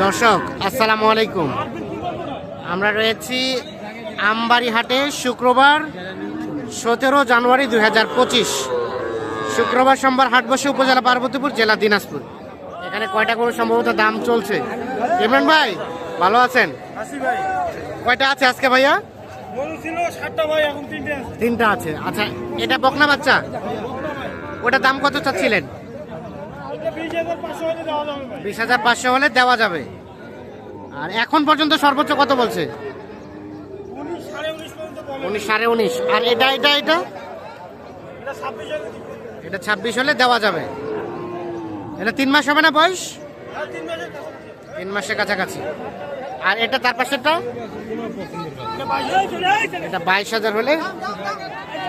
দর্শক আসসালামু আলাইকুম। আমরা রয়েছি আমবাড়ি হাটে শুক্রবার সতেরো জানুয়ারি দুই হাজার পঁচিশ। শুক্রবার সোমবার হাট বসে উপজেলা পার্বতীপুর জেলা দিনাজপুর। এখানে কয়টা করে সম্ভবত দাম চলছে? ইমরান ভাই ভালো আছেন? কয়টা আছে আজকে ভাইয়া? তিনটে আছে। আচ্ছা এটা বকনা বাচ্চা? ওটা দাম কত চাচ্ছিলেন? বিশ হাজার পাঁচশো হলে দেওয়া যাবে। আর এখন পর্যন্ত সর্বোচ্চ কত বলছে? উনিশ সাড়ে উনিশ। আর এটা এটা এটা? এটা ছাব্বিশ হলে দেওয়া যাবে। এটা তিন মাস হবে না বয়স? তিন মাসের কাছাকাছি। আর এটা তার পাশেরটা? এটা বাইশ হাজার হলে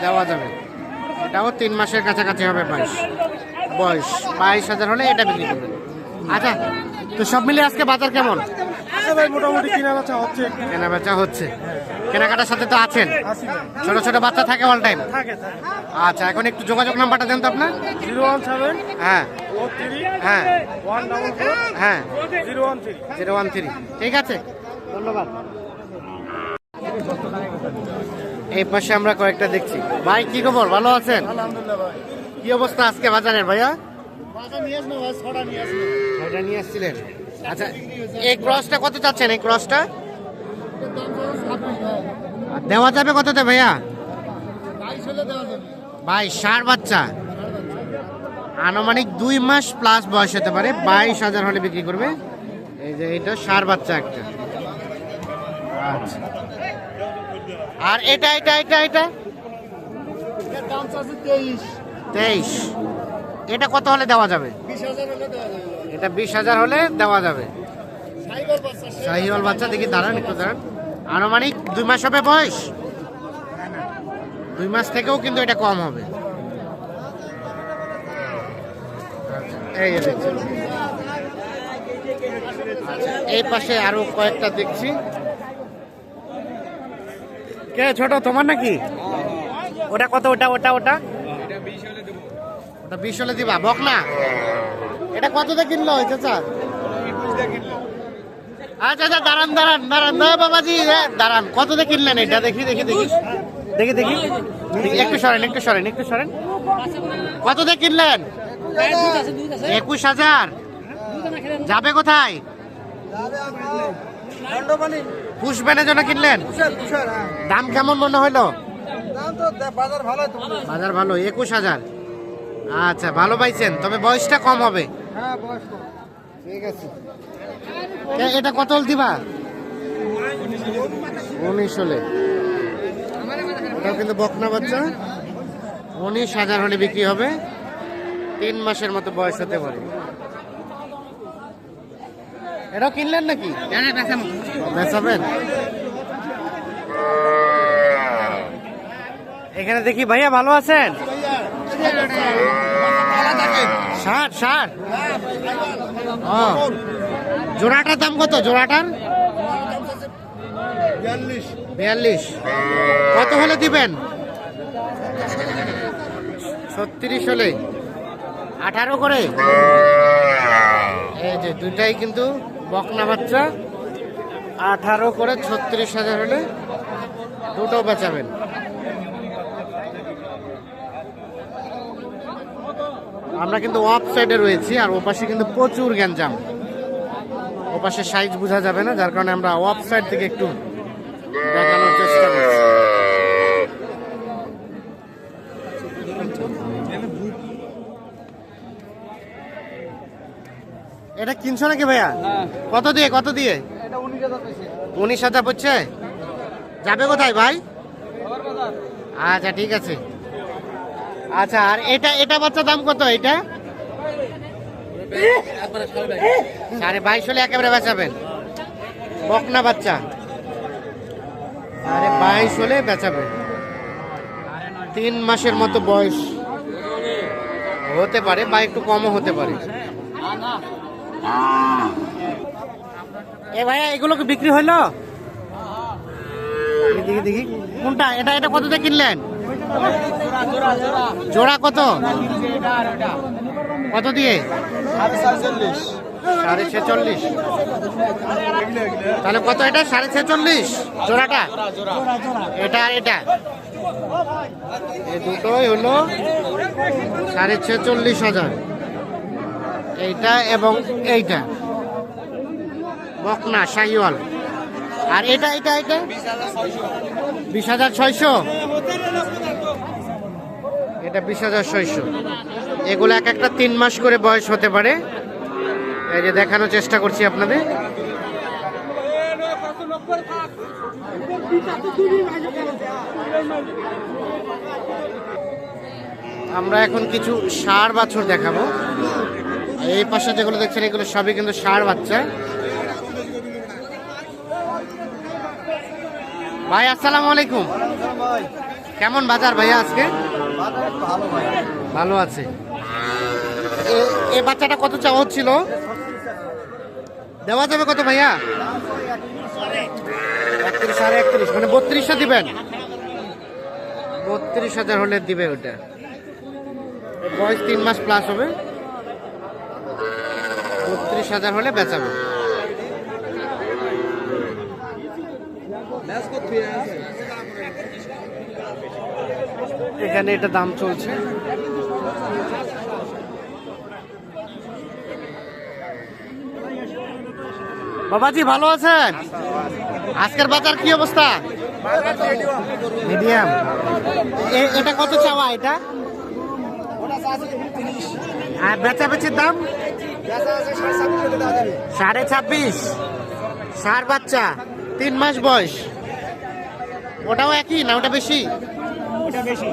দেওয়া যাবে। এটাও তিন মাসের কাছাকাছি হবে বাইশ বয়স বাইশ হাজার হলে এটা বিক্রি করবে আচ্ছা তো সব মিলে আজকে বাজার কেমন? ভাই মোটামুটি কিনা বেচা হচ্ছে কেনা বেচা হচ্ছে। কেনাকাটার সাথে তো আছেন। ছোট ছোট বাচ্চা থাকে অল টাইম আচ্ছা এখন একটু যোগাযোগ নাম্বারটা দেন তো আপনার। জিরো ওয়ান সেভেন হ্যাঁ। হ্যাঁ। ওয়ান ডাবল ফোর হ্যাঁ। Zero one three. Zero one three. ঠিক আছে। ধন্যবাদ। এই পাশে আমরা কয়েকটা দেখছি। ভাই কি খবর? ভালো আছেন? আলহামদুলিল্লাহ ভাই। কি অবস্থা আজকে বাজারের ভাইয়া? নিয়ে ছটা আসছিলেন। আচ্ছা এই ক্রসটা কত চাচ্ছেন এই ক্রসটা? দেওয়া যাবে কততে ভাইয়া? ভাই ষাট বাচ্চা। আনুমানিক দুই মাস প্লাস বয়স হতে পারে বাইশ হাজার হলে বিক্রি করবে। এই যে এটা ষাট বাচ্চা একটা। আচ্ছা। আর এটা এটা এটা এটা? দাম চাচ্ছে তেইশ। তেইশ। এটা কত হলে দেওয়া যাবে? এটা বিশ হাজার হলে দেওয়া যাবে। বাচ্চা, দেখি দাঁড়ান, একটু দাঁড়ান। আনুমানিক দুই মাস হবে বয়স। দুই মাস থেকেও কিন্তু এটা কম হবে। এই পাশে আরও কয়েকটা দেখছি। কে ছোট, তোমার নাকি? ওটা কত, ওটা ওটা ওটা? ওটা বিশ হলে দিবা বক না? এটা কত দিয়ে কিনলো চাচা? আচ্ছা আচ্ছা দাঁড়ান দাঁড়ান দাঁড়ান। না বাবাজি দাঁড়ান কত দিয়ে কিনলেন এটা? দেখি দেখি দেখি। দেখি দেখি। একটু সরেন একটু সরেন একটু সরেন। কত দিয়ে কিনলেন? একুশ হাজার। যাবে কোথায়? পুষবেনের জন্য কিনলেন? দাম কেমন মনে হইল বাজার ভালো একুশ হাজার। আচ্ছা ভালো পাইছেন তবে বয়সটা কম হবে। হ্যাঁ বয়স ঠিক আছে। এটা কত দিবা? উনিশ হলে। ওটাও কিন্তু বকনা বাচ্চা। উনিশ হাজার হলে বিক্রি হবে। তিন মাসের মতো বয়স হতে পারে। এটাও কিনলেন নাকি? বেচাবেন? এখানে দেখি ভাইয়া ভালো আছেন? ষাট ষাট। ও জোড়াটার দাম কত? জোড়াটার? বিয়াল্লিশ। কত হলে দিবেন? ছত্রিশ হলে। আঠারো করে? এই যে দুইটাই কিন্তু বকনা বাচ্চা। আঠারো করে ছত্রিশ হাজার হলে দুটো বেচাবেন। আমরা কিন্তু অফ সাইডে রয়েছি আর ওপাশে কিন্তু প্রচুর গ্যাঞ্জাম। ওপাশে সাইজ বোঝা যাবে না যার কারণে আমরা অফ সাইড থেকে একটু দেখানোর চেষ্টা করছি। এটা কিনছো নাকি ভাইয়া? কত দিয়ে কত দিয়ে? উনিশ হাজার পড়ছে। যাবে কোথায় ভাই? আচ্ছা ঠিক আছে। আচ্ছা আর এটা এটা বাচ্চা দাম কত এটা? সাড়ে বাইশ হলে একেবারে বেচাবেন। বকনা বাচ্চা। সাড়ে বাইশ হলে বেচাবেন। তিন মাসের মতো বয়স। হতে পারে বা একটু কমও হতে পারে। এ ভাইয়া, এগুলো কি বিক্রি হইল দেখি দেখি। কোনটা? এটা এটা কত দিয়ে কিনলেন? জোড়া কত? কত দিয়ে? সাড়ে ছেচল্লিশ। তাহলে কত এটা? সাড়ে ছেচল্লিশ। জোড়াটা? এটা আর এটা? এই দুটোই হলো সাড়ে ছেচল্লিশ হাজার। এইটা এবং এইটা। বকনা, শাহিওয়াল। আর এটা এটা এটা? বিশ হাজার ছয়শো। এটা বিশ হাজার ছয়শো। এগুলো এক একটা তিন মাস করে বয়স হতে পারে। এই যে দেখানোর চেষ্টা করছি আপনাদের। আমরা এখন কিছু সার বাছুর দেখাবো। এই পাশে যেগুলো দেখছেন, এগুলো সবই কিন্তু ষাঁড় বাচ্চা। ভাই, আসসালামু আলাইকুম। কেমন বাজার ভাইয়া আজকে? ভালো আছে। এ- বাচ্চাটা কত চাওয়া হচ্ছিল? দেওয়া যাবে কত ভাইয়া? একত্রিশ সাড়ে একত্রিশ মানে বত্রিশশো দিবেন। বত্রিশ হাজার হলে দিবে ওটা। বয়স তিন মাস প্লাস হবে। বত্রিশ হাজার হলে বেচাবে ম্যাচ করতে আছে এখানে এটা দাম চলছে। বাবাজি, ভালো আছেন? আজকের বাজার কি অবস্থা? মিডিয়াম। এটা কত চাওয়া এটা? আর বেচা বেচির দাম? সাড়ে ছাব্বিশ। ষাট বাচ্চা, তিন মাস বয়স। ওটাও একই না ওটা বেশি? ওটা বেশি।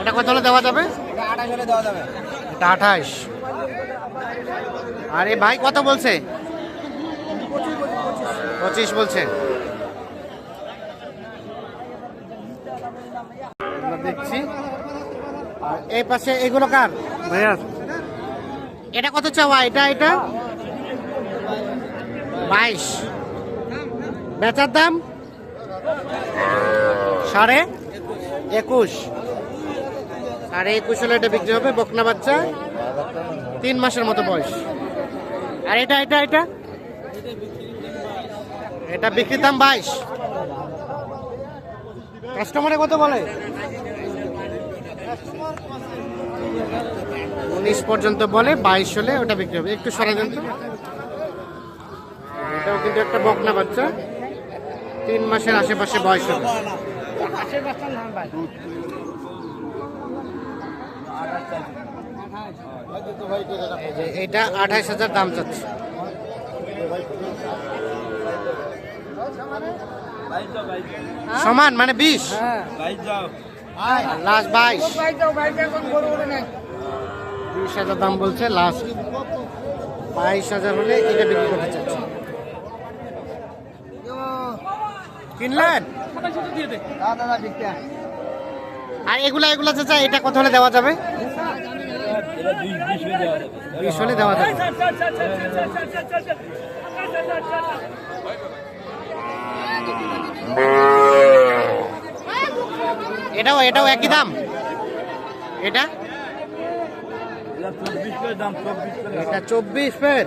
ওটা কত হলে দেওয়া যাবে? ওটা আঠাশ হলে দেওয়া যাবে। এটা আঠাশ। আরে ভাই কত বলছে? পঁচিশ বলছে। আমরা দেখছি। আর এই পাশে এগুলো কার? ভাইয়া। এটা কত চাওয়া? এটা এটা? বাইশ। বেচার দাম? সাড়ে একুশ। সাড়ে একুশ হলে এটা বিক্রি হবে, বকনা বাচ্চা। তিন মাসের মতো বয়স। আর এটা এটা এটা? এটা বিক্রির দাম বাইশ। কাস্টমারে কত বলে? উনিশ পর্যন্ত বলে, বাইশ হলে ওটা বিক্রি হবে। একটু সরে দেন তো। এটাও কিন্তু একটা বকনা বাচ্চা। তিন মাসের আশেপাশে বয়স হবে। এই এটা আঠাইশ হাজার দাম চাচ্ছে। সমান মানে বিশ? লাস্ট বাইশ। বিশ হাজার দাম বলছে লাস্ট বাইশ হাজার হলে এটা বিক্রি করতে চাচ্ছে। কিনলেন? আর এগুলা এগুলা চাচা এটা কত হলে দেওয়া যাবে বিশ হলে দেওয়া যাবে এটাও এটাও একই দাম এটা এটা চব্বিশ ফের